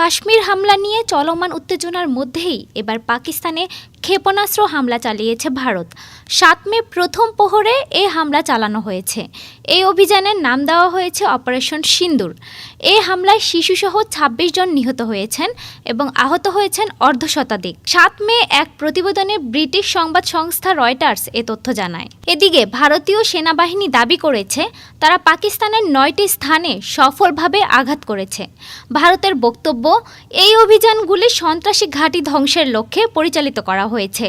কাশ্মীর হামলা নিয়ে চলমান উত্তেজনার মধ্যেই এবার পাকিস্তানে ক্ষেপণাস্ত্র হামলা চালিয়েছে ভারত। সাত মে প্রথম প্রহরে এই হামলা চালানো হয়েছে। এই অভিযানের নাম দেওয়া হয়েছে অপারেশন সিন্দুর। এই হামলায় শিশুসহ ২৬ জন নিহত হয়েছেন এবং আহত হয়েছেন অর্ধশতাধিক। সাত মে এক প্রতিবেদনে ব্রিটিশ সংবাদ সংস্থা রয়টার্স এ তথ্য জানায়। এদিকে ভারতীয় সেনাবাহিনী দাবি করেছে, তারা পাকিস্তানের নয়টি স্থানে সফলভাবে আঘাত করেছে। ভারতের বক্তব্য, এই অভিযানগুলি সন্ত্রাসী ঘাঁটি ধ্বংসের লক্ষ্যে পরিচালিত করা হয়েছে।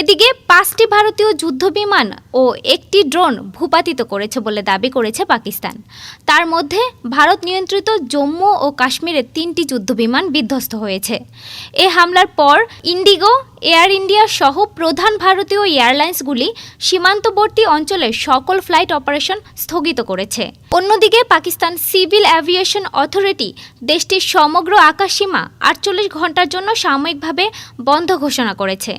এদিকে পাঁচটি ভারতীয় যুদ্ধ বিমান ও একটি ড্রোন ভূপাতিত করেছে বলে দাবি করেছে পাকিস্তান। তার মধ্যে ভারত নিয়ন্ত্রিত জম্মু ও কাশ্মীরে তিনটি যুদ্ধ বিমান বিধ্বস্ত হয়েছে। এ হামলার পর ইন্ডিগো এয়ার ইন্ডিয়া সহ প্রধান ভারতীয় এয়ারলাইন্সগুলি সীমান্তবর্তী অঞ্চলে সকল ফ্লাইট অপারেশন স্থগিত করেছে। অন্যদিকে পাকিস্তান সিভিল অ্যাভিয়েশন অথরিটি দেশটির সমগ্র আকাশসীমা আটচল্লিশ ঘণ্টার জন্য সাময়িকভাবে বন্ধ ঘোষণা করেছে।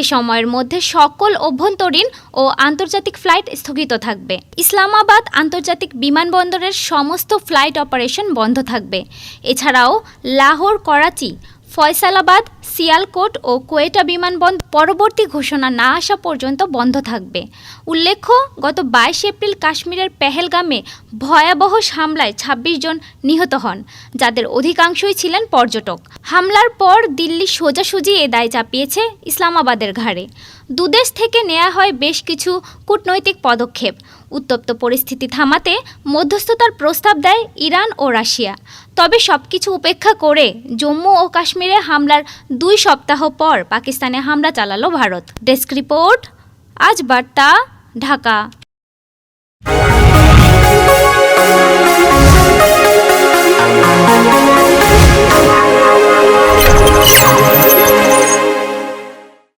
এ সময়ের মধ্যে সকল অভ্যন্তরীণ ও আন্তর্জাতিক ফ্লাইট স্থগিত থাকবে। ইসলামাবাদ আন্তর্জাতিক বিমানবন্দরের সমস্ত ফ্লাইট অপারেশন বন্ধ থাকবে। এছাড়াও লাহোর, করাচি ফয়সালাবাদ সিয়ালকোট ও কোয়েটা বিমানবন্দর পরবর্তী ঘোষণা না আসা পর্যন্ত বন্ধ থাকবে। উল্লেখ্য, গত বাইশ এপ্রিল কাশ্মীরের পেহেলগামে ভয়াবহ হামলায় ২৬ জন নিহত হন, যাদের অধিকাংশই ছিলেন পর্যটক। হামলার পর দিল্লি সোজাসুজি এ দায় চাপিয়েছে ইসলামাবাদের ঘাড়ে। দুদেশ থেকে নেওয়া হয় বেশ কিছু কূটনৈতিক পদক্ষেপ। উত্তপ্ত পরিস্থিতি থামাতে মধ্যস্থতার প্রস্তাব দেয় ইরান ও রাশিয়া। তবে সব কিছু উপেক্ষা করে জম্মু ও কাশ্মীরে হামলার দুই সপ্তাহ পর পাকিস্তানে হামলা চালালো ভারত। ডেস্ক রিপোর্ট, আজ বার্তা, ঢাকা।